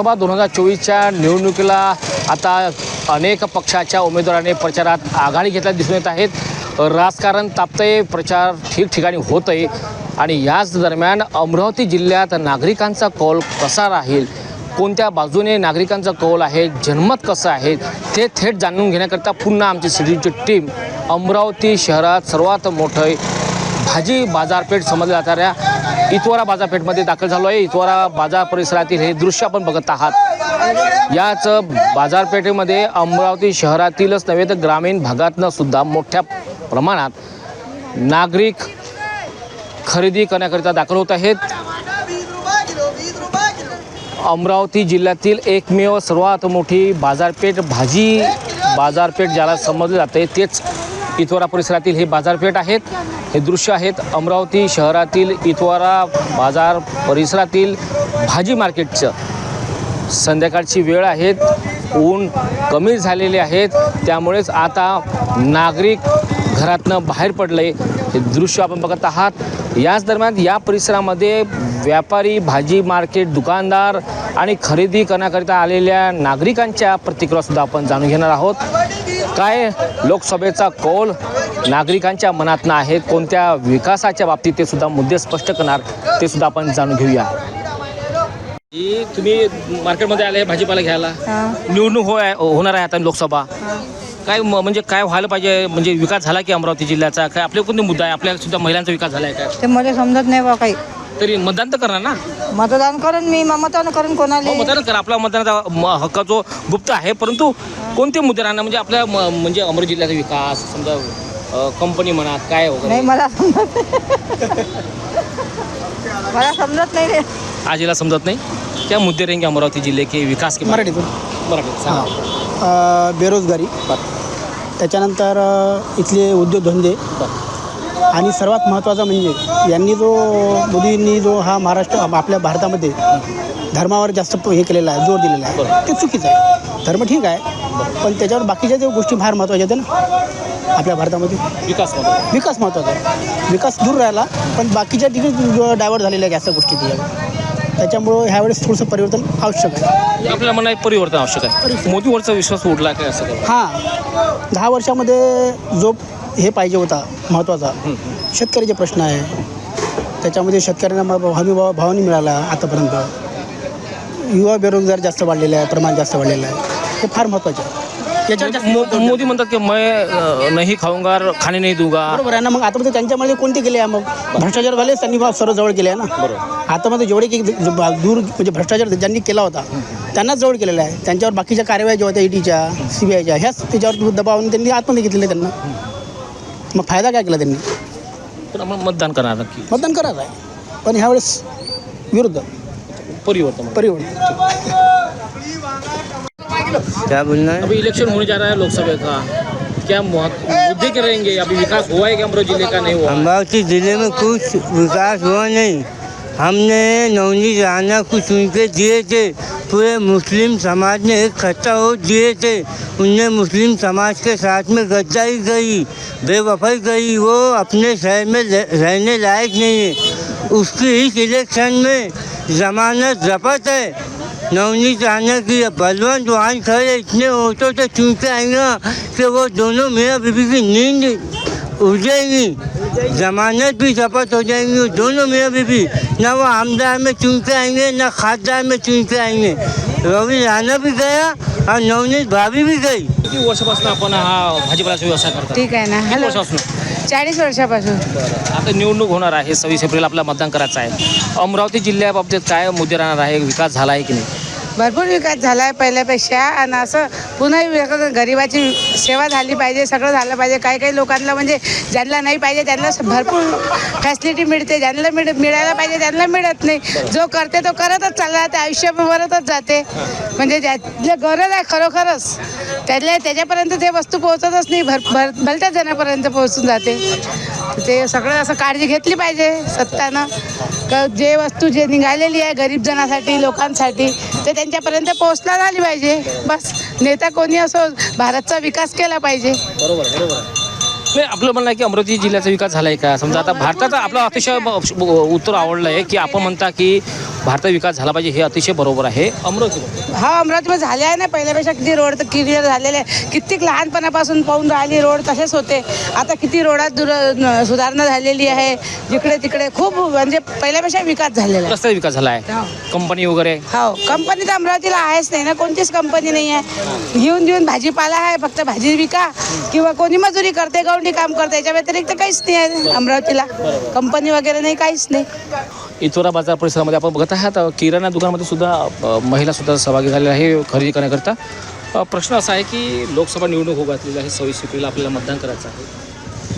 लोकसभा दोन हजार चोवीसच्या निवडणुकीला आता अनेक पक्षाच्या उमेदवारांनी प्रचारात आघाडी घेतल्या दिसून येत आहेत. राजकारण तापतंय प्रचार ठिकठिकाणी होत आहे आणि याच दरम्यान अमरावती जिल्ह्यात नागरिकांचा कौल कसा राहील? कोणत्या बाजूने नागरिकांचा कौल आहे? जनमत कसं आहे? ते थेट जाणून घेण्याकरता पुन्हा आमची सिडीची टीम अमरावती शहरात सर्वात मोठं भाजी बाजारपेठ समजल्या जाणाऱ्या इतवारा बाजारपेठमध्ये दाखल झालो आहे. इतवारा बाजार परिसरातील हे दृश्य आपण बघत आहात. याच बाजारपेठेमध्ये अमरावती शहरातीलच नव्हे तर ग्रामीण भागातनं सुद्धा मोठ्या प्रमाणात नागरिक खरेदी करण्याकरिता दाखल होत आहेत. अमरावती जिल्ह्यातील एकमेव सर्वात मोठी बाजारपेठ भाजी बाजारपेठ ज्याला समजले जाते तेच इतवारा परिसरातील हे बाजारपेठ आहेत. हे दृश्य आहेत अमरावती शहरातील इतवारा बाजार परिसरातील भाजी मार्केटचं. संध्याकाळची वेळ आहेत. ऊन कमी झालेले आहेत. त्यामुळेच आता नागरिक घरातनं बाहेर पडले हे दृश्य आपण बघत आहात. याच दरम्यान या परिसरामध्ये व्यापारी भाजी मार्केट दुकानदार आणि खरेदी करण्याकरिता आलेल्या नागरिकांच्या प्रतिक्रियासुद्धा आपण जाणून घेणार आहोत. काय लोकसभेचा कौल नागरिकांच्या मनातनं आहे? कोणत्या विकासाच्या बाबतीत ते सुद्धा मुद्दे स्पष्ट करणार ते सुद्धा आपण जाणून घेऊया. जी तुम्ही मार्केटमध्ये आले भाजीपाला घ्यायला. हा, निवडणूक होय होणार आहे आता लोकसभा. हा. काय म्हणजे काय व्हायला पाहिजे? म्हणजे विकास झाला की अमरावती जिल्ह्याचा? काय आपले कोणते मुद्दा आहे? आपल्या सुद्धा महिलांचा विकास झाला आहे काय ते मला समजत नाही बा काही. तरी मतदान तर करणार ना? मतदान करून मी मतदान करून कोणाला हो, मतदान करा. आपला मतदानाचा म- हक्क जो गुप्त आहे परंतु कोणते मुद्दे राहणार? म्हणजे आपल्या म- म्हणजे अमरावती जिल्ह्याचा विकास समजा अ, कंपनी म्हणा काय वगैरे. नाही मला समजत मला समजत नाही रे. आजीला समजत नाही. क्या मुद्दे रहेंगे अमरावती जिल्हे के विकास के बारे मराठीतून? मराठीत सांगा. अ, बेरोजगारी. त्याच्यानंतर अ, इथले उद्योगधंदे. आणि सर्वात महत्त्वाचा म्हणजे यांनी जो मोदींनी जो हा महाराष्ट्र आपल्या भारतामध्ये धर्मावर जास्त हे केलेला आहे जोर दिलेला आहे ते चुकीचं आहे. धर्म ठीक आहे पण त्याच्यावर बाकीच्या ज्या गोष्टी फार महत्त्वाच्या आहेत ना आपल्या भारतामध्ये. विकास. विकास महत्त्वाचा आहे. विकास दूर राहिला पण बाकीच्या ठिकाणी डायव्हर्ट झालेल्या आहेत जास्त गोष्टी त्याच्यावर त्याच्यामुळं ह्यावेळेस थोडंसं परिवर्तन आवश्यक आहे. आपल्याला म्हणणं आहे परिवर्तन आवश्यक आहे. मोदीवरचा विश्वास उडला काय असं हां. दहा वर्षामध्ये जो हे पाहिजे होता महत्त्वाचा शेतकऱ्याचे प्रश्न आहे. त्याच्यामध्ये शेतकऱ्यांना मग हमी भाव भाव नाही मिळाला आतापर्यंत. युवा बेरोजगार जास्त वाढलेले आहे प्रमाण जास्त वाढलेलं आहे हे फार महत्त्वाचे आहे. मो- मोदी म्हणतात की मैं अ, नहीं खाऊंगा खाणे नाही दूंगा. बरोबर आहे ना मग आतामध्ये त्यांच्यामध्ये कोणते केले आहे? मग भ्रष्टाचार झाले त्यांनी सर्व जवळ केले आहे ना. आतामध्ये जेवढे की दूर म्हणजे भ्रष्टाचार ज्यांनी केला होता त्यांनाच जवळ केलेला आहे. त्यांच्यावर बाकीच्या कारवाया ज्या होत्या ईडीच्या सी बी आयच्या ह्याच त्याच्यावर दबावून त्यांनी आतमध्ये घेतलेले त्यांना. मग फ़ायदा क्या केला त्यांनी? पण रहा मतदान करा नक्की मतदान करायचं आहे पण ह्यावेळेस विरुद्ध? परिवर्तन. परिवर्तन. क्या बोलना है? अभी इलेक्शन होने जा रहा है लोकसभा का। क्या मुद्दे क्या रहेंगे? अभी विकास हुआ है क्या अमरावती ज़िले का? नहीं हुआ अमरावती ज़िले में कुछ विकास हुआ नहीं। हमने नवनीत राणा को चुन के दिए थे। पूरे मुस्लिम समाज ने खट्टा वोट दिए थे। उनने मुस्लिम समाज के साथ में गद्दारी करी, बेवफाई करी। वो अपने शहर में रहने लायक नहीं है। उसकी इस इलेक्शन में जमानत जपत है। नवनीत राणा की बलवंत वहाँ खड़े इतने वोटों से चुन आएँगे कि वो दोनों मियाँ बीबी की नींद उड़ जाएँगी। जमानत भी शपथ हो जाएँगी। दोनों मियाँ बीबी ना वो आमदार में चुन के आएंगे ना खासदार में चुन के आएंगे। रवि राणा भी गया और नवनीत भाभी भी गई। किती वर्षापासून आपण हा भाजीपाल्याचा व्यवसाय करता ठीक आहे ना. हॅलो. वर्षापासून? चाळीस वर्षापासून. आता निवडणूक होणार आहे. सव्वीस एप्रिल आपला मतदान करायचं आहे. अमरावती जिल्ह्याबाबतीत काय मुद्दे राहणार आहे? विकास झाला आहे की नाही? भरपूर विकास झाला आहे पहिल्यापेक्षा. आणि असं पुन्हा गरिबाची सेवा झाली पाहिजे सगळं झालं पाहिजे. काही काही लोकांना म्हणजे ज्यांना नाही पाहिजे त्यांना भरपूर फॅसिलिटी मिळते. ज्यांना मिळ मिळायला पाहिजे त्यांना मिळत नाही. जो करते तो करतच चालला ते आयुष्यभरतच जाते. म्हणजे ज्या गरज आहे खरोखरच त्यातल्या त्याच्यापर्यंत ते वस्तू पोहोचतच नाही. भर भर भलत्याच जणापर्यंत पोहोचून जाते. ते सगळं असं काळजी घेतली पाहिजे सत्तानं. जे वस्तू जे निघालेली आहे गरीब जणासाठी लोकांसाठी ते त्यांच्यापर्यंत पोहोचला झाली पाहिजे. बस नेता कोणी असो भारतचा विकास केला पाहिजे. बरोबर बरोबर. नाही आपलं म्हणणं आहे की अमरावती जिल्ह्याचा विकास झाला आहे का? समजा आता भारताचा आपला अतिशय उत्तर आवडलं आहे की आपण म्हणता की भारताचा विकास झाला पाहिजे हे अतिशय बरोबर आहे. अमरावती हा अमरावतीमध्ये झाले आहे ना. पहिल्यापेक्षा किती रोड तर क्लिअर झालेले आहे कित्येक लहानपणापासून पाहून राहिली रोड तसेच होते. आता किती रोडात दुर सुधारणा झालेली आहे. जिकडे तिकडे खूप म्हणजे पहिल्यापेक्षा विकास झालेला आहे. रस्त्याचा विकास झाला आहे. हो. कंपनी वगैरे? हो. कंपनी तर अमरावतीला आहेच नाही ना. कोणतीच कंपनी नाही आहे. घेऊन घेऊन भाजीपाला आहे. फक्त भाजी विका किंवा कोणी मजुरी करते गवंडी काम करते याच्या व्यतिरिक्त काहीच नाही आहे अमरावतीला. कंपनी वगैरे नाही काहीच नाही. इतोरा बाजार परिसरामध्ये आपण बघत आहात किराणा दुकानामध्ये सुद्धा महिला सुद्धा सहभागी झालेल्या आहे खरेदी करण्याकरता. प्रश्न असा आहे की लोकसभा निवडणूक होत घातलेली आहे सव्वीस एप्रिलला आपल्याला मतदान करायचं आहे.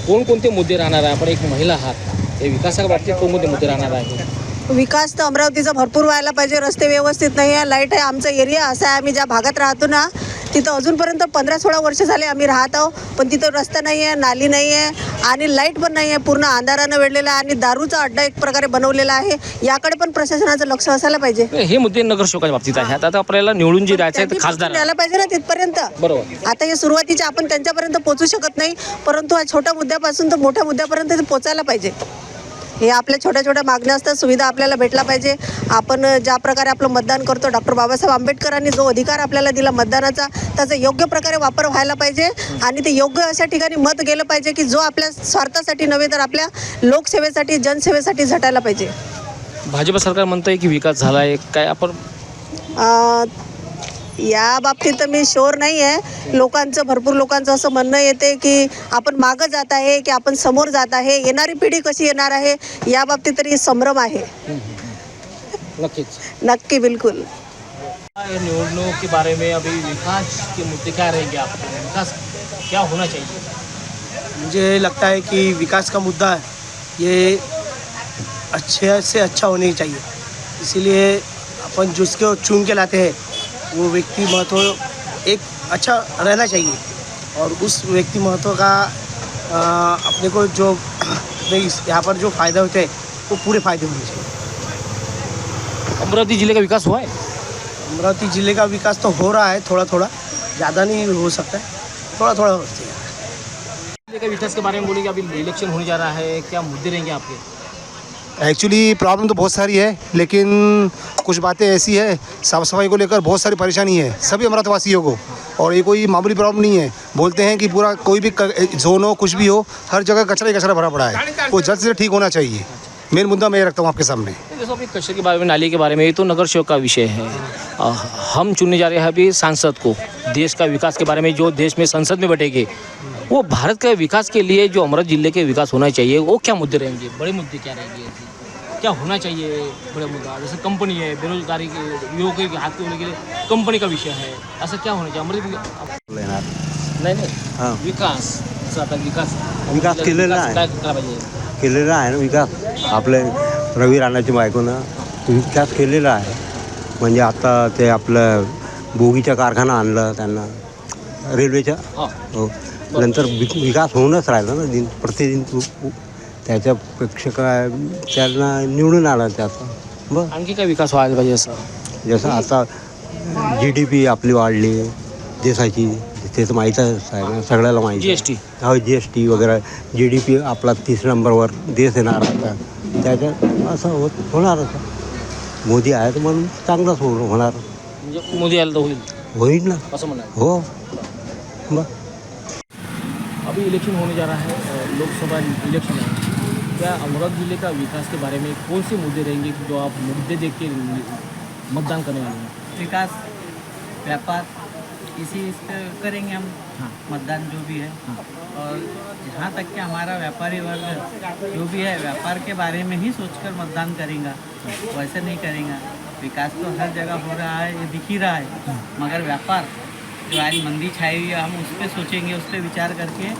कोणकोणते मुद्दे राहणार आहे? आपण एक महिला आहात या विकासाच्या बाबतीत कोणकोणते मुद्दे राहणार आहे? विकास तर अमरावतीचा भरपूर व्हायला पाहिजे रस्ते व्यवस्थित नाही आहे लाइट आहे आमचा एरिया असा आहे आम्ही ज्या भागात राहतो ना तिथं अजूनपर्यंत पंधरा सोळा वर्ष झाले आम्ही राहत आहो पण तिथं रस्ता नाही आहे नाली नाही आहे आणि लाइट पण नाही आहे पूर्ण अंधारानं वेढलेला आहे आणि दारूचा अड्डा एक प्रकारे बनवलेला आहे. याकडे पण प्रशासनाचं लक्ष असायला पाहिजे. हे मुद्दे नगरसेवकाच्या बाबतीत आहेत आता आपल्याला निवडून जे द्यायचं आहे खासदार यायला पाहिजे ना तिथपर्यंत. बरोबर. आता हे सुरुवातीचे आपण त्यांच्यापर्यंत पोहोचू शकत नाही परंतु हा छोट्या मुद्द्यापासून तर मोठ्या मुद्द्यापर्यंत ते पोचायला पाहिजे. हे आपल्या छोट्या छोट्या मागण्या असतात सुविधा आपल्याला भेटला पाहिजे. आपण ज्या प्रकारे आपलं मतदान करतो डॉक्टर बाबासाहेब आंबेडकरांनी जो अधिकार आपल्याला दिला मतदानाचा त्याचा योग्य प्रकारे वापर व्हायला पाहिजे आणि ते योग्य अशा ठिकाणी मत गेलं पाहिजे की जो आपल्या स्वार्थासाठी नव्हे तर आपल्या लोकसेवेसाठी जनसेवेसाठी झटायला पाहिजे. भाजप सरकार म्हणतंय की विकास झाला आहे काय आपण या बाबतीत मी शोर नाही आहे. लोकांचं भरपूर लोकांचं असं म्हणणं येते की आपण मागं जात आहे की आपण समोर जात आहे येणारी पिढी कशी येणार आहे या बाबतीत तरी संभ्रम आहे. नक्कीच. नक्की बिलकुल. निवडणूक के बारे में अभी विकास के मुद्दे क्या रहेंगे आपके विकास क्या होना चाहिए? मुझे लगता है कि विकास का मुद्दा है। ये अच्छे से अच्छा होने चाहिए। इसीलिए अपन जिसको चुन के लाते हैं। वो व्यक्ति महत्व एक अच्छा रहना चाहिए। और उस व्यक्ति महत्व का अ, अपने को जो अपने यहाँ पर जो फ़ायदा होते हैं वो पूरे फ़ायदे होने चाहिए। अमरावती ज़िले का विकास हुआ है? अमरावती ज़िले का विकास तो हो रहा है थोड़ा थोड़ा ज़्यादा नहीं हो सकता है थोड़ा थोड़ा हो सकता है। ज़िले का विकास के बारे में बोलेंगे अभी इलेक्शन होने जा रहा है क्या मुद्दे रहेंगे आपके? एक्चुअली प्रॉब्लम तो बहुत सारी है, लेकिन कुछ बातें ऐसी है साफ़ सफ़ाई को लेकर बहुत सारी परेशानी है, सभी अमृतवासियों को। और ये कोई मामूली प्रॉब्लम नहीं है। बोलते हैं कि पूरा कोई भी जोन हो, कुछ भी हो, हर जगह कचरा ही कचरा भरा पड़ा है। वो जल्द से ठीक होना चाहिए। मेन मुद्दा मैं रखता हूँ आपके सामने। अभी कचरे के बारे में, नाली के बारे में, ये तो नगर सेवक का विषय है। हम चुनने जा रहे हैं अभी सांसद को, देश का विकास के बारे में, जो देश में संसद में बैठेंगे। वो भारत के विकास के लिए, जो अमृत ज़िले के विकास होना चाहिए, वो क्या मुद्दे रहेंगे? बड़े मुद्दे क्या रहेंगे? क्या होना चाहिए बड़े मुद्दा? जैसे कंपनी है बेरोजगारी के युवकों के हाथ के होने के लिए कंपनी का विषय है। ऐसा क्या होना चाहिए? अमृत नाही नाही। विकास। जसं आता विकास। विकास केलेला आहे. काय करायला पाहिजे? केलेला आहे ना विकास? आपले रवी राणाची बायकोनं विकास केलेला आहे. म्हणजे आता ते आपलं बोगीचा कारखाना आणलं त्यांना. रेल्वेच्या. हा. हो. नंतर वि- विकास होऊनच राहिला ना दिन प्रतिदिन त्याच्यापेक्षा काय त्यांना निवडून आला त्याचा बरं. आणखी काय विकास व्हायला पाहिजे असं? जसं आता जी डी पी आपली वाढली देशाची ते तर माहीतच आहे ना सगळ्याला माहिती आहे. GST. हो जी एस टी वगैरे जी डी पी आपला तीस नंबरवर देश येणार आता. त्याच्यात असं होत होणार आता. मोदी आहे तर म्हणून चांगलंच हो- होणार. म्हणजे मोदी आलं तर होईल. होईल ना. असं म्हणा हो. बरं. अभी इलेक्शन होने जा रहा है अ, लोकसभा इलेक्शन है. क्या अमरावती ज़िले का विकास के बारे में कौन से मुद्दे रहेंगे जो आप मुद्दे देख के मतदान करने वाले हैं? विकास व्यापार इसी इस पे करेंगे हम हाँ। मतदान जो भी है। हाँ। और जहाँ तक कि हमारा व्यापारी वर्ग जो भी है व्यापार के बारे में ही सोचकर मतदान करेगा वैसे नहीं करेगा। विकास तो हर जगह हो रहा है ये दिख ही रहा है। मगर व्यापार जो आज मंदी छाई हुई है हम उस पर सोचेंगे उस पर विचार करके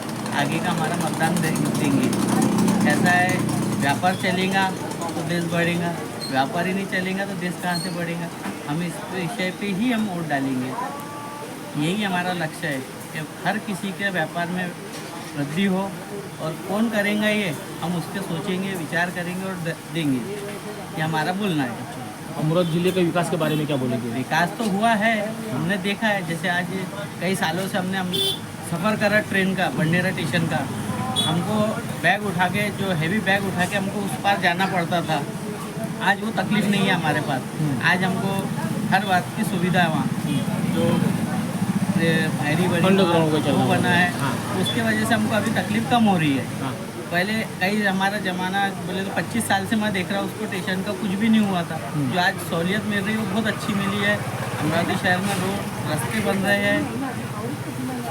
आगे का हमारा मतदान देंगे। ऐसा है व्यापार चलेगा तो देश बढ़ेगा व्यापार ही नहीं चलेगा तो देश कहाँ से बढ़ेगा? हम इस विषय पे ही हम वोट डालेंगे। यही हमारा लक्ष्य है कि हर किसी के व्यापार में वृद्धि हो और कौन करेगा ये हम उस पर सोचेंगे विचार करेंगे और देंगे। ये हमारा बोलना है। अमरावती ज़िले के विकास के बारे में क्या बोलेंगे? विकास तो हुआ है हमने देखा है जैसे आज कई सालों से हमने हम सफ़र करा ट्रेन का बंडेरा स्टेशन का। हमको बैग उठा के जो हैवी बैग उठा के हमको उस पार जाना पड़ता था। आज वो तकलीफ़ नहीं है हमारे पास। आज हमको हर बात की सुविधा है वहाँ। जो ये फायरी वो बना है हाँ। उसके वजह से हमको अभी तकलीफ़ कम हो रही है। हाँ। पहले कई हमारा ज़माना बोले तो 25 साल से मैं देख रहा हूँ उसको स्टेशन का कुछ भी नहीं हुआ था। जो आज सहूलियत मिल रही है वो बहुत अच्छी मिली है। अमरावती शहर में रोड रास्ते बन रहे हैं।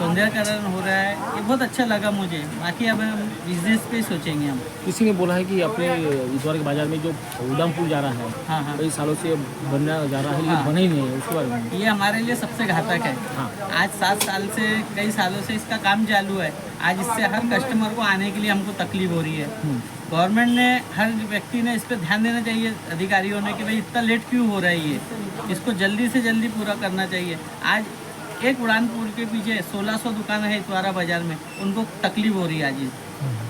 सौंदर्यकरण हो रहा है ये बहुत अच्छा लगा मुझे। बाकी अब हम बिज़नेस पे सोचेंगे हम। किसी ने बोला है कि अपने इतवार के बाज़ार में जो उड़ाम पुल जा रहा है हाँ हाँ। कई सालों से बनना जा रहा है हाँ। ये बना ही नहीं है उसके बारे में। ये हमारे लिए सबसे घातक है। हाँ। आज सात साल से कई सालों से इसका काम चालू है। आज इससे हर कस्टमर को आने के लिए हमको तकलीफ़ हो रही है। गवर्नमेंट ने हर व्यक्ति ने इस पर ध्यान देना चाहिए अधिकारियों ने कि भाई इतना लेट क्यों हो रहा है ये? इसको जल्दी से जल्दी पूरा करना चाहिए। आज एक उड़ान पुल के पीछे 1600 दुकान है इतवारा बाज़ार में। उनको तकलीफ़ हो रही है आज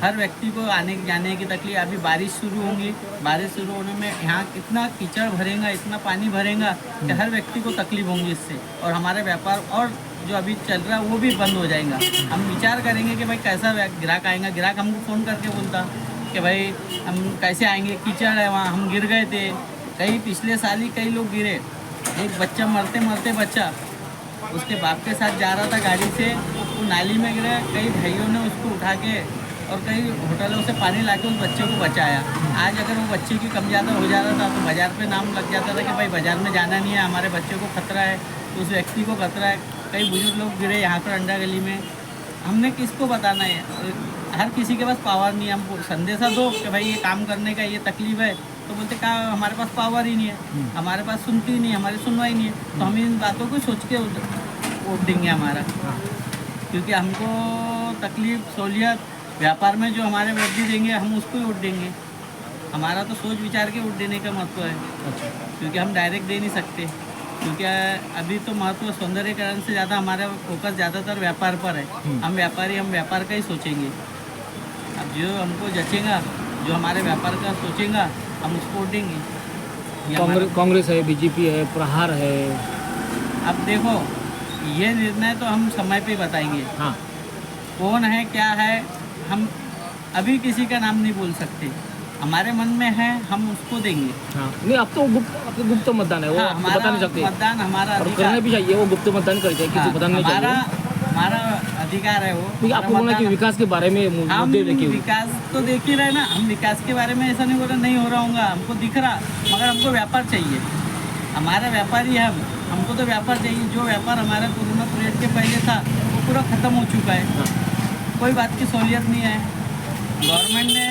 हर व्यक्ति को आने जाने की तकलीफ़। अभी बारिश शुरू होंगी। बारिश शुरू होने में यहाँ इतना कीचड़ भरेगा, इतना पानी भरेगा कि हर व्यक्ति को तकलीफ़ होंगी इससे। और हमारे व्यापार और जो अभी चल रहा है, वो भी बंद हो जाएगा। हम विचार करेंगे कि भाई कैसा ग्राहक आएगा। ग्राहक हमको फ़ोन करके बोलता कि भाई हम कैसे आएँगे? कीचड़ है वहाँ। हम गिर गए थे। कई पिछले साल ही कई लोग गिरे। एक बच्चा मरते मरते बच्चा उसके बाप के साथ जा रहा था गाड़ी से, वो नाली में गिरा, कई भाइयों ने उसको उठा के और कई होटलों से पानी ला उस बच्चे को बचाया। आज अगर वो बच्चे की कम ज़्यादा हो जाता था तो बाज़ार पे नाम लग जाता था कि भाई बाज़ार में जाना नहीं है, हमारे बच्चे को खतरा है उस व्यक्ति को खतरा है। कई बुज़ुर्ग लोग गिरे यहाँ पर अंडा गली में। हमने किसको बताना है? हर किसी के पास पावर नहीं है। हमको संदेशा दो कि भाई ये काम करने का ये तकलीफ़ है। तो बोलते कहा हमारे पास पावर ही नहीं है। हमारे पास सुनती ही नहीं है हमारी सुनवाई नहीं है। तो हम इन बातों को सोच के वोट देंगे हमारा। क्योंकि हमको तकलीफ़ सहूलियत व्यापार में जो हमारे वृद्धि देंगे हम उसको ही वोट देंगे। हमारा तो सोच विचार के वोट देने का महत्व है। क्योंकि हम डायरेक्ट दे नहीं सकते। क्योंकि अभी तो महत्व सौंदर्यकरण से ज़्यादा हमारा फोकस ज़्यादातर व्यापार पर है। हम व्यापारी हम व्यापार का ही सोचेंगे। अब जो हमको जचेगा जो हमारे व्यापार का सोचेगा हम उसको देंगे कांग्रेस है बीजेपी है प्रहार है। अब देखो ये निर्णय तो हम समय पे बताएँगे। हाँ। कौन है क्या है हम अभी किसी का नाम नहीं बोल सकते। हमारे मन में है हम उसको देंगे। हाँ। नहीं अब तो गुप्त तो गुप्त मतदान है वो हाँ, हमारा बता नहीं सकते। मतदान हमारा करना भी चाहिए वो गुप्त मतदान किसी हाँ, बताना नहीं हमारा हमारा अधिकार है वो। क्योंकि आपको बोलना कि विकास के बारे में हम विकास तो देख ही रहे ना हम विकास के बारे में ऐसा नहीं बोल रहे नहीं हो रहा होगा हमको दिख रहा मगर हमको व्यापार चाहिए। हमारा व्यापारी है हम हमको तो व्यापार चाहिए। जो व्यापार हमारा कोरोना पीरियड के पहले था वो पूरा ख़त्म हो चुका है। कोई बात की सहूलियत नहीं है। गवर्नमेंट ने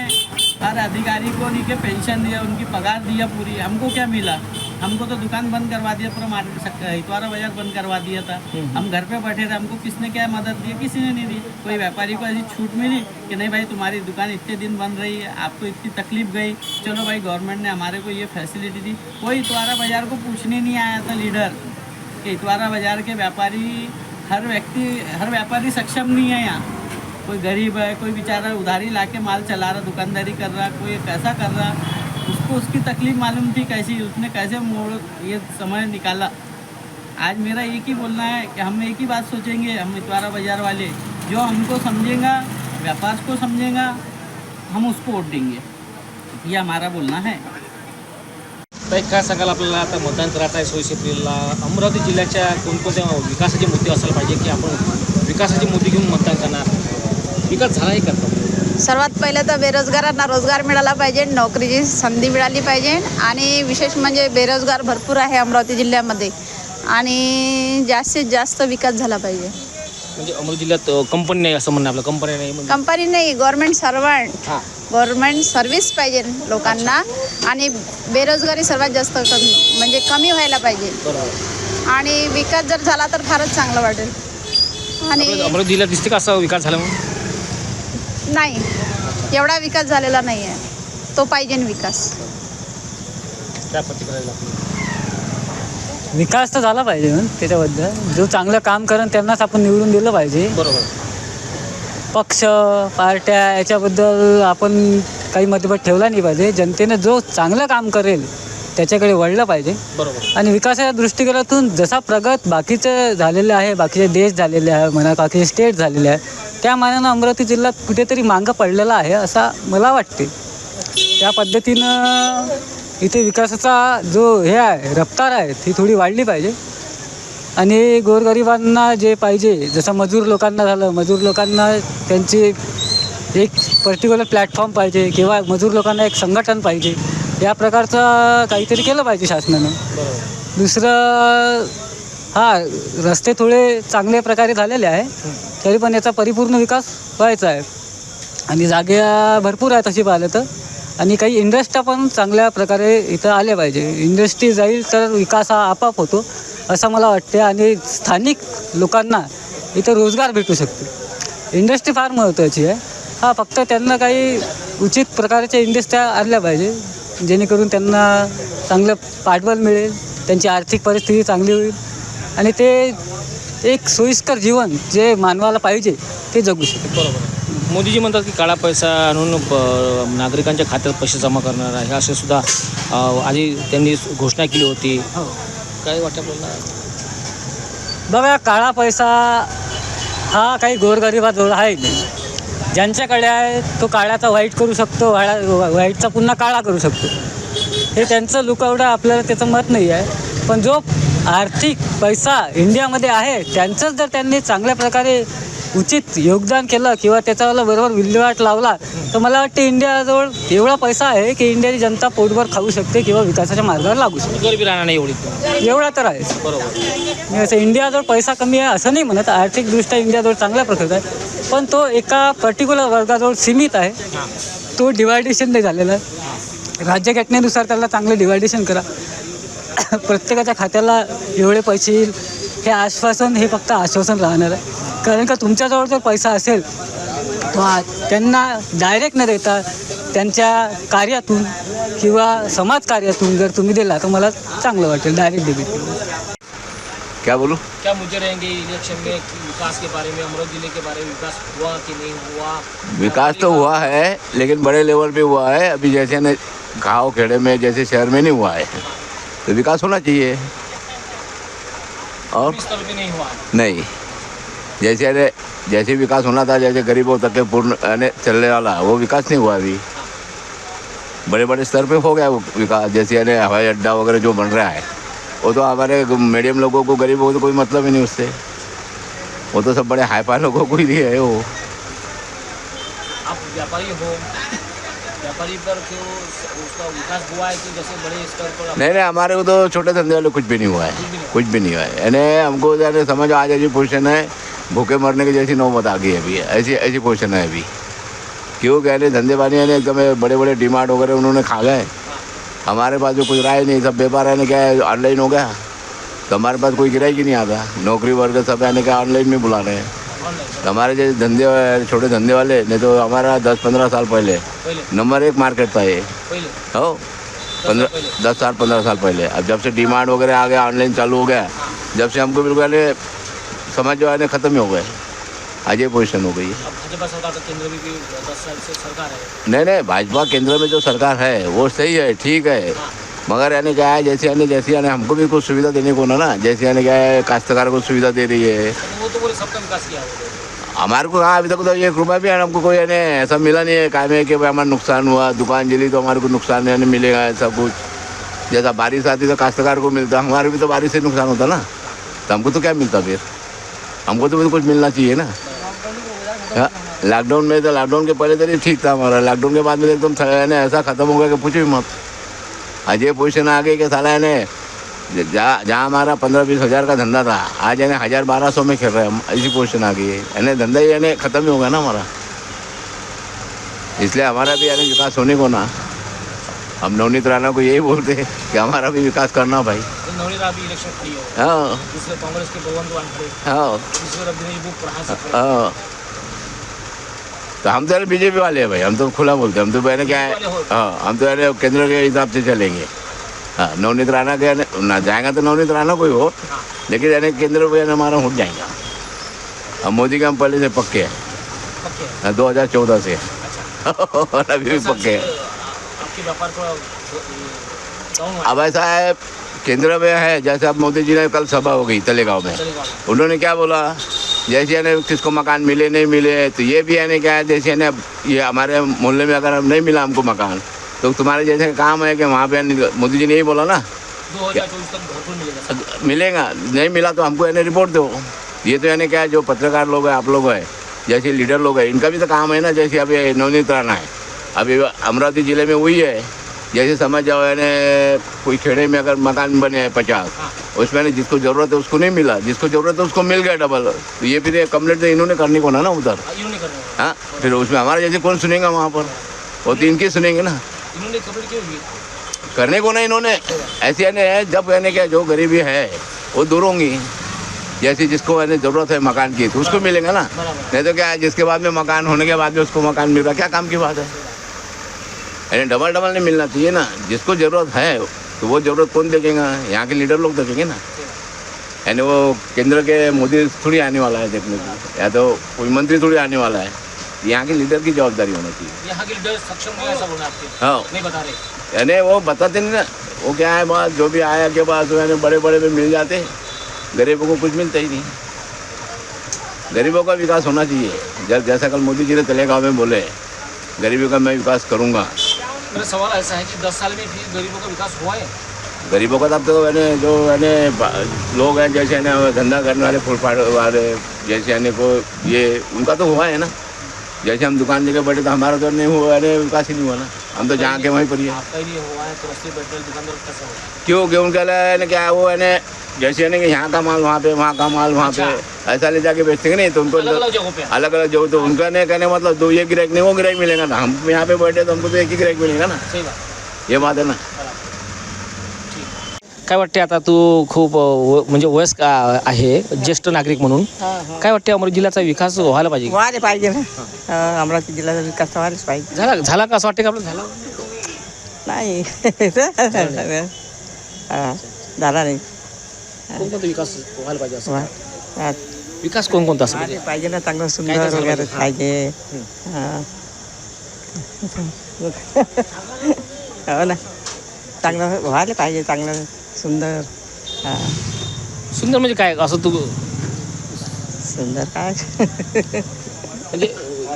हर अधिकारी को उनके पेंशन दिया उनकी पगार दिया पूरी हमको क्या मिला? हमको तो दुकान बंद करवा दिया पूरा मार्केट इतवारा बाज़ार बंद करवा दिया था। हम घर पे बैठे थे हमको किसने क्या मदद दी किसी ने नहीं दी। कोई व्यापारी को ऐसी छूट मिली कि नहीं भाई तुम्हारी दुकान इतने दिन बंद रही है आपको इतनी तकलीफ़ गई। चलो भाई गवर्नमेंट ने हमारे को ये फैसिलिटी दी। कोई इतवारा बाज़ार को पूछने नहीं आया था लीडर कि इतवारा बाज़ार के व्यापारी हर व्यक्ति हर व्यापारी सक्षम नहीं है यहाँ। कोई गरीब है कोई बेचारा उधारी ला माल चला रहा दुकानदारी कर रहा कोई कैसा कर रहा। उसको उसकी तकलीफ मालूम थी कैसी उसने कैसे मोड़ ये समय निकाला। आज मेरा एक ही बोलना है कि हम एक ही बात सोचेंगे हम इतवारा बाजार वाले जो हमको समझेगा व्यापार को समझेगा हम उसको वोट देंगे। ये हमारा बोलना है। काय सांगाल आपल्याला? आता मतदान करायचं आहे सोयीस एप्रिलला. अमरावती जिल्ह्याच्या कोणकोणत्या विकासाचे मुद्दे असायला पाहिजे की आपण विकासाचे मुद्दे घेऊन मतदान करणार? विकास झाला आहे करतो सर्वात पहिले तर बेरोजगारांना रोजगार मिळाला पाहिजे नोकरीची संधी मिळाली पाहिजे आणि विशेष म्हणजे बेरोजगार भरपूर आहे अमरावती जिल्ह्यामध्ये आणि जास्तीत जास्त विकास झाला पाहिजे. म्हणजे अमरावती जिल्ह्यात कंपनी नाही असं म्हणणं आपलं. कंपनी नाही म्हणजे? कंपनी नाही गव्हर्नमेंट सर्वंट हां. गव्हर्नमेंट सर्व्हिस पाहिजे लोकांना आणि बेरोजगारी सर्वात जास्त कमी म्हणजे कमी व्हायला पाहिजे. बरोबर. आणि विकास जर झाला तर फारच चांगलं वाटेल. आणि अमरावती जिल्ह्यात दिसते का असा विकास झाला म्हणून? नाही. एवढा विकास झालेला नाही आहे तो पाहिजे विकास? विकास तर झाला पाहिजे ना त्याच्याबद्दल. जो चांगलं काम करेन त्यांनाच आपण निवडून दिलं पाहिजे. बरोबर. पक्ष पार्ट्या याच्याबद्दल आपण काही मतभेद ठेवला नाही पाहिजे. जनतेनं जो चांगलं काम करेल त्याच्याकडे वळलं पाहिजे. बरोबर. आणि विकासाच्या दृष्टिकोनातून जसा प्रगत बाकीचं झालेलं आहे बाकीचे देश झालेले आहे म्हणा बाकीचे स्टेट झालेले आहे त्या मानानं अमरावती जिल्हा कुठेतरी मागं पडलेला आहे असा मला वाटते. त्या पद्धतीनं इथे विकासाचा जो हे आहे रफ्तार आहे ती थोडी वाढली पाहिजे. आणि गोरगरिबांना जे पाहिजे जसं मजूर लोकांना झालं मजूर लोकांना त्यांची एक पर्टिक्युलर प्लॅटफॉर्म पाहिजे किंवा मजूर लोकांना एक संघटन पाहिजे या प्रकारचं काहीतरी केलं पाहिजे शासनानं. दुसरं हा रस्ते थोडे चांगल्या प्रकारे झालेले आहे. तरी पण याचा परिपूर्ण विकास व्हायचा आहे. आणि जागा भरपूर आहे तशी पाहिलं तर. आणि काही इंडस्ट्र्या पण चांगल्या प्रकारे इथं आल्या पाहिजे. इंडस्ट्री जाईल तर विकास हा आपाप होतो असं मला वाटते आणि स्थानिक लोकांना इथं रोजगार भेटू शकतो. इंडस्ट्री फार महत्त्वाची आहे. हा फक्त त्यांना काही उचित प्रकारच्या इंडस्ट्र्या आणल्या पाहिजे. जेणेकरून त्यांना चांगलं पाठबळ मिळेल. त्यांची आर्थिक परिस्थिती चांगली होईल. आणि ते एक सोयीस्कर जीवन जे मानवाला पाहिजे ते जगू शकेल बरोबर. मोदीजी म्हणतात की काळा पैसा आणून नागरिकांच्या खात्यात पैसे जमा करणार आहे असे सुद्धा आधी त्यांनी घोषणा केली होती. काय वाटतं आपल्याला? बघा काळा पैसा हा काही गोरगरिबाजवळ आहे नाही. ज्यांच्याकडे आहे तो काळ्याचा वाईट करू शकतो वाळा वाईटचा पुन्हा काळा करू शकतो. हे त्यांचं लुकवडं आपल्याला त्याचं मत नाही आहे. पण जो आर्थिक पैसा इंडियामध्ये आहे त्यांचंच जर त्यांनी चांगल्या प्रकारे उचित योगदान केलं किंवा त्याच्यावाला बरोबर विल्हेवाट लावला तर मला वाटते इंडियाजवळ एवढा पैसा आहे की इंडियाची जनता पोटभर खाऊ शकते किंवा विकासाच्या मार्गावर लागू शकते. गरिबी राहणार नाही एवढी. एवढा तर आहेच. बरोबर. मी असं इंडियाजवळ पैसा कमी आहे असं नाही म्हणत आर्थिकदृष्ट्या इंडियाजवळ चांगल्या प्रकारे आहे पण तो एका पर्टिक्युलर वर्गाजवळ सीमित आहे. तो डिवायडेशन नाही झालेला आहे. राज्यघटनेनुसार त्याला चांगलं डिवायडेशन करा. प्रत्येकाच्या खात्याला एवढे पैसे येईल हे आश्वासन हे फक्त आश्वासन राहणार आहे. कारण का तुमच्याजवळ जर पैसा असेल त्यांना डायरेक्ट न देता त्यांच्या कार्यातून किंवा समाजकार्यातून जर तुम्ही दिला तर मला चांगलं वाटेल डायरेक्ट डेबिट क्या बोलूं? क्या मुद्दे रहेंगे इलेक्शन में विकास के बारे में अमरोहा जिले के बारे में विकास हुआ कि नहीं हुआ? विकास तो हुआ है लेकिन बड़े लेवल पे हुआ है। अभी जैसे न गाँव खेड़े में जैसे शहर में नहीं हुआ है। तो विकास होना चाहिए। और नहीं हुआ नहीं। जैसे अरे जैसे विकास होना था जैसे गरीबों तक के पूर्ण यानी चलने वाला वो विकास नहीं हुआ अभी। बड़े बड़े स्तर पे हो गया वो विकास जैसे यानी हवाई अड्डा वगैरह जो बन रहा है। वो तो हमारे मीडियम लोगों को गरीबों को तो कोई मतलब ही नहीं उससे। वो तो सब बड़े हाई फाई लोगों को ही है वो। आप व्यापारी हो। पर क्यों उसका विकास हुआ है कि जैसे बड़े स्तर पर नहीं नहीं हमारे को तो छोटे धंधे वाले कुछ भी नहीं हुआ है। कुछ भी नहीं हुआ। है। यानी हमको यानी समझो आज ऐसी पोजिशन है भूखे मरने की जैसी नौबत आ गई है अभी। ऐसी ऐसी पोजिशन है अभी। क्यों कह रहे धंधे वाले यानी एकदम बड़े बड़े डिमांड वगैरह उन्होंने खा गए। हमारे पास जो कुछ राय नहीं सब व्यापार यानी क्या है ऑनलाइन हो गया। तो हमारे पास कोई गिराई ही नहीं आता। नौकरी वर्ग सब यानी क्या ऑनलाइन में बुला रहे हैं। हमारे जैसे धंधे छोटे धंधे वाले नहीं तो हमारा दस पंद्रह साल पहले। नंबर एक मार्केट था ये। हो? पंद्रह दस साल पंद्रह साल पहले। अब जब से डिमांड वगैरह आ गया ऑनलाइन चालू हो गया जब से हमको बिल्कुल समझ जो है खत्म ही हो गए। आज ये पोजिशन हो गई है। नहीं नहीं भाजपा केंद्र में जो सरकार है वो सही है ठीक है। मगर यानी क्या है जैसे यानी जैसे यानी हमको भी कुछ सुविधा देने को ना ना जैसे यानी क्या है काश्तकार को सुविधा दे रही है। वो तो हमारे को कहाँ अभी तक तो एक रुपया भी हमको कोई यानी ऐसा मिला नहीं है काम है कि भाई हमारा नुकसान हुआ दुकान जली तो हमारे को नुकसान यानी मिलेगा ऐसा कुछ। जैसा बारिश आती तो काश्तकार को मिलता हमारे भी तो बारिश से नुकसान होता ना। तो हमको तो क्या मिलता फिर? हमको तो कुछ मिलना चाहिए ना। हाँ, लॉकडाउन में तो लॉकडाउन के पहले तो नहीं ठीक था हमारा लॉकडाउन के बाद में तो एकदम ऐसा ख़त्म हो गया कि पूछो ही मत। आज ये पोजिशन आ गई कि साला यानी जहाँ जहाँ हमारा पंद्रह बीस हज़ार का धंधा था। आज यानी हज़ार बारह सौ में खेल रहे हैं। हम ऐसी पोजिशन आ गई है। यानी धंधा ही यानी ख़त्म ही हो गया ना हमारा। इसलिए हमारा भी यानी विकास होने को ना। हम नवनीत राणा को यही बोलते हैं कि हमारा भी विकास करना भाई। तो नवनीत अभी इलेक्शन खड़ी हो। हाँ। कांग्रेस के हाँ। हाँ। तो हम तो बीजेपी वाले हैं भाई हम तो खुला बोलते हैं हम तो पहले क्या है? हाँ हम तो यानी केंद्र के हिसाब से चलेंगे। हाँ नवनीत राणा के ना जाएगा तो नवनीत राणा कोई हो लेकिन यानी केंद्र में यानी हमारा उठ जाएगा। अब मोदी के हम पहले से पक्के हैं। पक्के हैं। दो हज़ार चौदह से। अच्छा और अभी भी पक्के हैं। को अब ऐसा है केंद्र में है जैसे अब मोदी जी ने कल सभा हो गई तलेगांव में। उन्होंने क्या बोला? जैसे यानी किसको मकान मिले नहीं मिले तो ये भी यानी क्या है जैसे यानी ये हमारे मोहल्ले में अगर नहीं मिला हमको मकान तो तुम्हारे जैसे काम है कि वहाँ पे यानी मोदी जी ने यही बोला ना? मिलेगा नहीं मिला तो हमको यानी रिपोर्ट दो। ये तो यानी क्या है जो पत्रकार लोग हैं आप लोग हैं जैसे लीडर लोग हैं इनका भी तो काम है ना जैसे अभी नवनीत राणा है। अभी अमरावती ज़िले में वही है जैसे समझ जाओ यानी कोई खेड़े में अगर मकान बने हैं पचास उसमें जिसको ज़रूरत है उसको नहीं मिला जिसको ज़रूरत है उसको मिल गया डबल तो ये फिर कम्प्लेट तो इन्होंने करनी को ना ना उधर। है हाँ फिर उसमें हमारे जैसे कौन सुनेगा वहाँ पर? वो तो इनकी सुनेंगे ना। करने को ना इन्होंने। ऐसे यानी है जब यानी क्या जो गरीबी है वो दूर होंगी। जैसे जिसको यानी ज़रूरत है मकान की तो उसको मिलेगा ना। नहीं तो क्या है जिसके बाद में मकान होने के बाद में उसको मकान मिल रहा क्या काम की बात है? यानी डबल डबल नहीं मिलना चाहिए ना। जिसको ज़रूरत है तो वो ज़रूरत कौन देखेगा? यहाँ के लीडर लोग देखेंगे ना। यानी वो केंद्र के मोदी थोड़ी आने वाला है देखने को या तो कोई मंत्री थोड़ी आने वाला है। यहाँ के लीडर की जवाबदारी होनी चाहिए। यहाँ के लीडर सक्षम नहीं ऐसा बोलना आपके। हाँ। नहीं बता रहे। यानी वो बताते नहीं ना। वो क्या है बात? जो भी आया के बाद यानी बड़े बड़े में मिल जाते गरीबों को कुछ मिलता ही नहीं। गरीबों का विकास होना चाहिए। जब जैसा कल मोदी जी ने तलेगांव में बोले गरीबी का मैं विकास करूँगा। मेरा सवाल ऐसा है कि दस साल में भी गरीबों का विकास हुआ है? गरीबों का तब तो यानी जो बा- लोग हैं जैसे यानी धंधा करने वाले फुटपाथ वाले जैसे यानी को ये उनका तो हुआ है ना। जैसे हम दुकान लेके बैठे तो हमारा तो नहीं हुआ यानी विकास ही नहीं हुआ ना। हम तो जहाँ के वहीं पर ही है। ही है क्यों? क्यों? क्या है वो यानी जैसे कि यहाँ का माल वहाँ पे वहाँ का माल वहाँ पे। ऐसा ले जाके बेचते नहीं? तो उनको अलग अलग जगहों पे। अलग अलग जगह तो उनका नहीं कहने मतलब दो ये गिराक नहीं वो गिराक मिलेगा ना। हम यहाँ पे बैठे तो हमको तो एक ही गिराक मिलेगा ना। सही बात। ये बात है ना। काय वाटते आता तू खूप व- म्हणजे वयस्क आ- आहे ज्येष्ठ नागरिक म्हणून. काय वाटते अमरावती जिल्ह्याचा विकास व्हायला पाहिजे? व्हायला पाहिजे ना. अमरावती जिल्ह्याचा विकास व्हायलाच पाहिजे. झाला झाला का असं वाटते का आपलं? झाला. नाही. हा, झाला नाही. कोणकोणता विकास व्हायला पाहिजे असं? वा- हा, विकास कोणकोणता असं व्हायला पाहिजे ना चांगलं काय सुंदर वगैरे पाहिजे? हा. हो ना. चांगलं व्हायला पाहिजे चांगलं सुंदर. हा. सुंदर म्हणजे काय? असं तू सुंदर काय? म्हणजे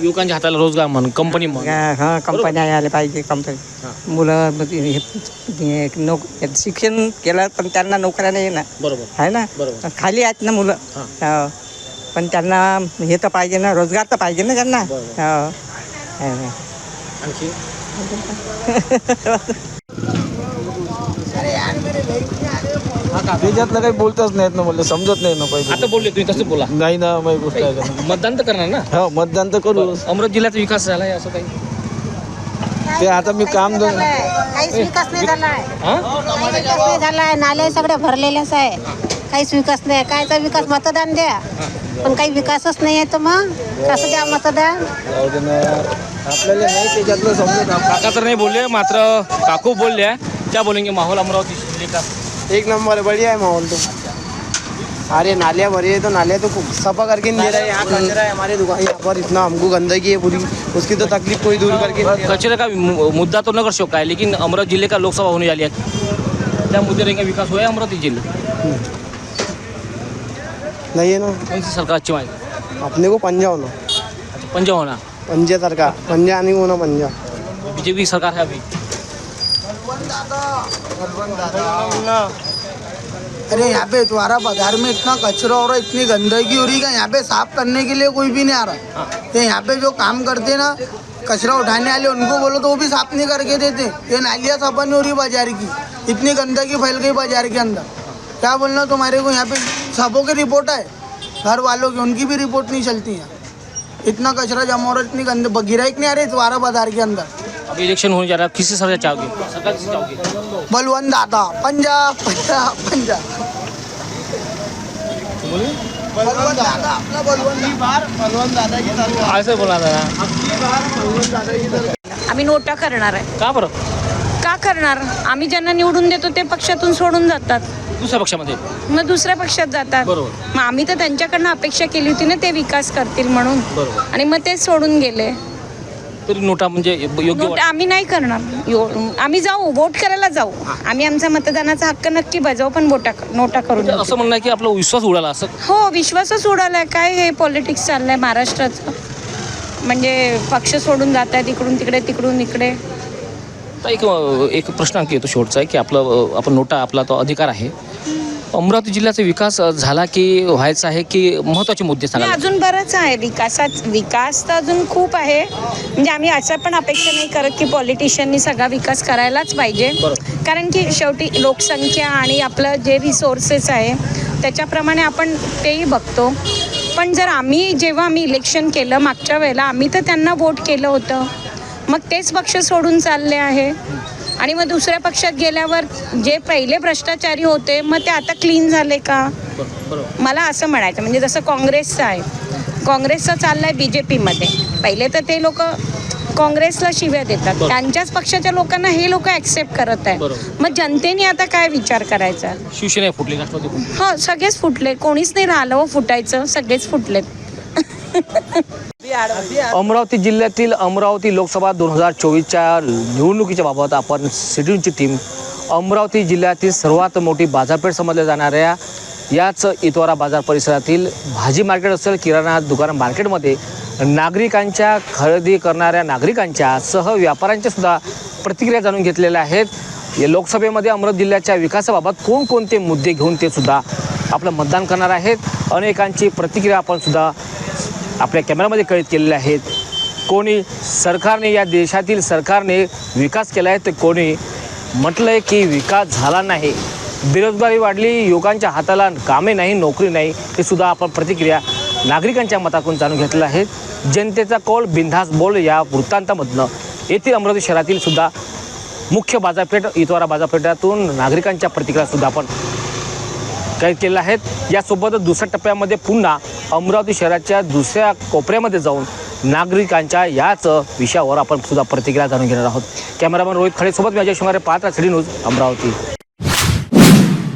युवकांच्या हाताला रोजगार म्हण कंपनी म्हण. हा कंपन्या यायला पाहिजे कंपनी. मुलं म्हणजे हे- हे नोक शिक्षण केलं पण त्यांना नोकऱ्या नाही ना बरोबर. आहे ना? बरोबर. खाली आहेत ना मुलं. हो. पण त्यांना हे तर पाहिजे ना रोजगार तर पाहिजे ना त्यांना. बरोबर. हो. आहे ना. आणखी? त्याच्यातलं काही बोलताच नाहीत ना मला समजत नाही ना पाहिजे. आता बोलले तुम्ही कसं बोला. नाही ना माझी गोष्ट आहे का? मतदान तर करणार ना? हो मतदान तर करू अमरावती जिल्ह्याचा विकास झाला आहे असं काही? ते आता मी काम दोन काहीच विकास नाही झाला आहे हा? काही विकास नाही झाला आहे नाले सगळे भरलेलेच आहे. काहीच विकास नाही. आहे. कायचा विकास? मतदान द्या. पण काही विकासच नाही आहे तर मग? कसं द्या मतदान? जाऊ दे ना. आपल्याला नाही त्याच्यातलं समजत आप- काका तर नहीं बोले मात्र काकू बोल रहे हैं क्या बोलेंगे माहौल अमरावती का एक नंबर बढ़िया है माहौल तो. अरे नालियाँ भरी है तो नालियाँ तो सफ़ा करके नहीं दे रहा है। यहाँ कचरा है हमारे दुकान यहाँ पर इतना हमको गंदगी है पूरी उसकी तो तकलीफ़ कोई दूर करके। कचरे का मुद्दा तो नगर शोक का है लेकिन अमरावती ज़िले का लोकसभा होने वाली है। क्या मुद्दे रहेंगे विकास हुआ है अमरावती ज़िले? नहीं है ना। कौन सी सरकार अच्छी माहिती अपने को पंजा होना। अच्छा पंजाब होना। पंजा सरकार पंजा नहीं होना पंजा। बीजेपी की सरकार है अभी? अरे यहाँ पे द्वारा बाज़ार में इतना कचरा हो रहा है इतनी गंदगी हो रही है यहाँ पे साफ़ करने के लिए कोई भी नहीं आ रहा। तो यहाँ पे जो काम करते हैं ना कचरा उठाने वाले उनको बोलो तो वो भी साफ़ नहीं करके देते। ये नालियाँ साफा नहीं हो रही बाज़ार की। इतनी गंदगी फैल गई बाज़ार के अंदर। क्या बोलना तुम्हारे को? यहाँ पे सबों की रिपोर्ट है घर वालों की उनकी भी रिपोर्ट नहीं चलती है इतना कचरा जमा हो रहा है इतनी गंद गिराइक नहीं आ रही द्वारा बाज़ार के अंदर। अभी इलेक्शन होने जा रहा है। किसी सरकार चाहोगे? सरकार किसी चाहोगे? बलवंत दादा पंजाब पंजाब पंजाब। बलवंत दादा अपना बलवंत बार बलवंत दादा। की तरफ ऐसे बोला था आम्ही नोटा करणार आहे. का बरं? का करणार? आम्ही ज्यांना निवडून देतो ते पक्षातून सोडून जातात. दुसऱ्या पक्षामध्ये? मग दुसऱ्या पक्षात जातात. बरोबर. मग आम्ही तर त्यांच्याकडनं अपेक्षा केली होती ना ते विकास करतील म्हणून. बरोबर. आणि मग ते सोडून गेले. तरी नोटा म्हणजे योग्य नोट वाट- आम्ही नाही करणार. यो- आम्ही जाऊ वोट करायला जाऊ. आम्ही आमचा मतदानाचा हक्क नक्की बजावू पण वोटा नोटा करून म्हणजे असं म्हणणं आहे की आपला विश्वास उडाला असं? हो विश्वासच उडालाय. काय हे पॉलिटिक्स चाललंय महाराष्ट्राचं? म्हणजे पक्ष सोडून जात आहेत इकडून तिकडे तिकडून इकडे. तर एक एक प्रश्न आणखी येतो शेवटचा आहे की आपलं आपण नोटा आपला तो अधिकार आहे. अमरावती जिल्ह्याचा विकास झाला की व्हायचा आहे की महत्त्वाचे मुद्दे सांगा अजून बरंच आहे. विकासात विकास तर अजून खूप आहे. म्हणजे आम्ही असं पण अपेक्षा नाही करत की पॉलिटिशियननी सगळा विकास करायलाच पाहिजे. कारण की शेवटी लोकसंख्या आणि आपलं जे रिसोर्सेस आहे त्याच्याप्रमाणे आपण तेही बघतो. पण जर आम्ही जेव्हा आम्ही इलेक्शन केलं मागच्या वेळेला आम्ही तर त्यांना वोट केलं होतं. मग तेच पक्ष सोडून चालले आहे. आणि मग दुसऱ्या पक्षात गेल्यावर जे पहिले भ्रष्टाचारी होते मग ते आता क्लीन झाले का? मला असं म्हणायचं म्हणजे जसं काँग्रेसचं आहे. काँग्रेसचं चाललं आहे बी जे पीमध्ये पहिले तर ते लोक काँग्रेसला शिव्या देतात. त्यांच्याच पक्षाच्या लोकांना हे लोक ॲक्सेप्ट करत आहे मग जनतेने आता काय विचार करायचा? शिवसेना फुटली. हो सगळेच फुटले. कोणीच नाही राहिलं हो फुटायचं. सगळेच फुटलेत. अमरावती जिल्ह्यातील अमरावती लोकसभा दोन हजार चोवीसच्या निवडणुकीच्या बाबत आपण सिडूनची टीम अमरावती जिल्ह्यातील सर्वात मोठी बाजारपेठ समजल्या जाणाऱ्या याच इतवारा बाजार परिसरातील भाजी मार्केट असेल किराणा दुकान मार्केटमध्ये नागरिकांच्या खरेदी करणाऱ्या नागरिकांच्या सह व्यापाऱ्यांच्या सुद्धा प्रतिक्रिया जाणून घेतलेल्या आहेत. या लोकसभेमध्ये अमरावती जिल्ह्याच्या विकासाबाबत कोणकोणते मुद्दे घेऊन ते सुद्धा आपलं मतदान करणार आहेत. अनेकांची प्रतिक्रिया आपण सुद्धा आपल्या कॅमेरामध्ये कळित केलेले आहेत. कोणी सरकारने या देशातील सरकारने विकास केला आहे तर कोणी म्हटलं आहे की विकास झाला नाही. बेरोजगारी वाढली युवकांच्या हाताला कामे नाही नोकरी नाही हे सुद्धा आपण प्रतिक्रिया नागरिकांच्या मतातून जाणून घेतलेलं आहे. जनतेचा कौल बिंधास बोल या वृत्तांतामधनं. येथील अमरावती शहरातील सुद्धा मुख्य बाजारपेठ इतवारा बाजारपेठातून नागरिकांच्या प्रतिक्रियासुद्धा आपण काही केलेल्या आहेत. यासोबतच दुसऱ्या टप्प्यामध्ये पुन्हा अमरावती शहराच्या दुसऱ्या कोपऱ्यामध्ये जाऊन नागरिकांच्या याच विषयावर आपण सुद्धा प्रतिक्रिया जाणून घेणार आहोत. कॅमेरामॅन रोहित खडेसोबत मी अजय शिंगारे पात्र सिडी न्यूज अमरावती.